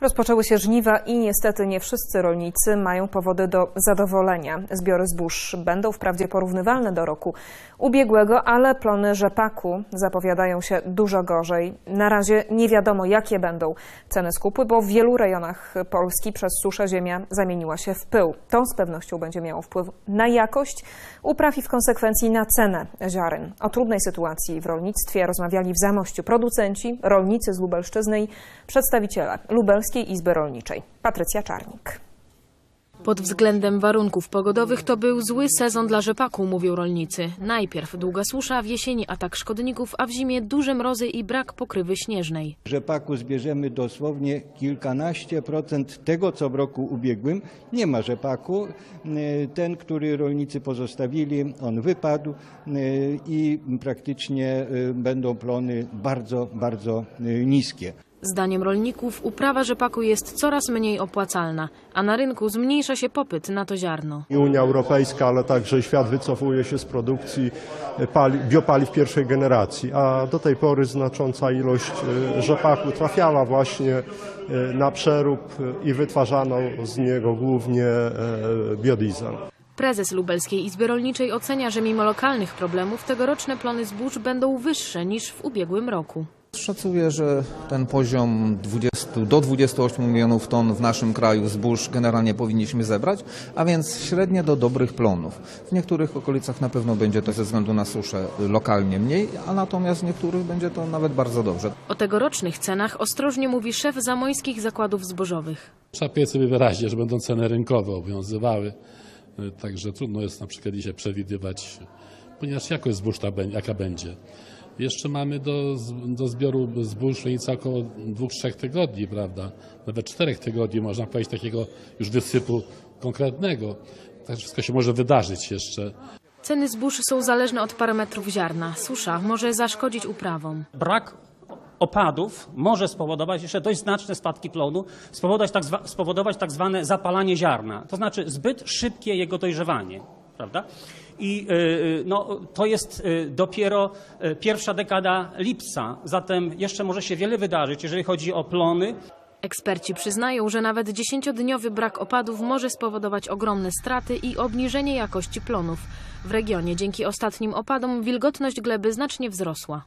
Rozpoczęły się żniwa i niestety nie wszyscy rolnicy mają powody do zadowolenia. Zbiory zbóż będą wprawdzie porównywalne do roku ubiegłego, ale plony rzepaku zapowiadają się dużo gorzej. Na razie nie wiadomo, jakie będą ceny skupu, bo w wielu rejonach Polski przez suszę ziemia zamieniła się w pył. To z pewnością będzie miało wpływ na jakość upraw i w konsekwencji na cenę ziaren. O trudnej sytuacji w rolnictwie rozmawiali w Zamościu producenci, rolnicy z Lubelszczyzny i przedstawiciele Izby Rolniczej. Patrycja Czarnik. Pod względem warunków pogodowych to był zły sezon dla rzepaku, mówią rolnicy. Najpierw długa susza, w jesieni atak szkodników, a w zimie duże mrozy i brak pokrywy śnieżnej. rzepaku zbierzemy dosłownie kilkanaście procent tego, co w roku ubiegłym. Nie ma rzepaku. Y, Ten, który rolnicy pozostawili, on wypadł y, i praktycznie y, będą plony bardzo, bardzo niskie. Zdaniem rolników uprawa rzepaku jest coraz mniej opłacalna, a na rynku zmniejsza się popyt na to ziarno. I Unia Europejska, ale także świat wycofuje się z produkcji pali, biopaliw pierwszej generacji, a do tej pory znacząca ilość e, rzepaku trafiała właśnie e, na przerób i wytwarzano z niego głównie e, biodiesel. Prezes Lubelskiej Izby Rolniczej ocenia, że mimo lokalnych problemów tegoroczne plony zbóż będą wyższe niż w ubiegłym roku. Szacuję, że ten poziom 20, do 28 milionów ton w naszym kraju zbóż generalnie powinniśmy zebrać, a więc średnie do dobrych plonów. W niektórych okolicach na pewno będzie to ze względu na suszę lokalnie mniej, a natomiast w niektórych będzie to nawet bardzo dobrze. O tegorocznych cenach ostrożnie mówi szef zamojskich zakładów zbożowych. Trzeba powiedzieć sobie wyraźnie, że będą ceny rynkowe obowiązywały, Y, także trudno jest na przykład dzisiaj przewidywać, ponieważ jakość zbóż ta, jaka będzie. Jeszcze mamy do, do zbioru zbóż rolnica około dwóch, trzech tygodni, prawda? Nawet czterech tygodni można powiedzieć takiego już wysypu konkretnego. Także wszystko się może wydarzyć jeszcze. Ceny zbóż są zależne od parametrów ziarna. Susza może zaszkodzić uprawom. brak opadów może spowodować jeszcze dość znaczne spadki plonu, spowodować tak, zwa, spowodować tak zwane zapalanie ziarna, to znaczy zbyt szybkie jego dojrzewanie. Prawda? I y, no, to jest y, dopiero y, pierwsza dekada lipca, zatem jeszcze może się wiele wydarzyć, jeżeli chodzi o plony. Eksperci przyznają, że nawet dziesięciodniowy brak opadów może spowodować ogromne straty i obniżenie jakości plonów. W regionie dzięki ostatnim opadom wilgotność gleby znacznie wzrosła.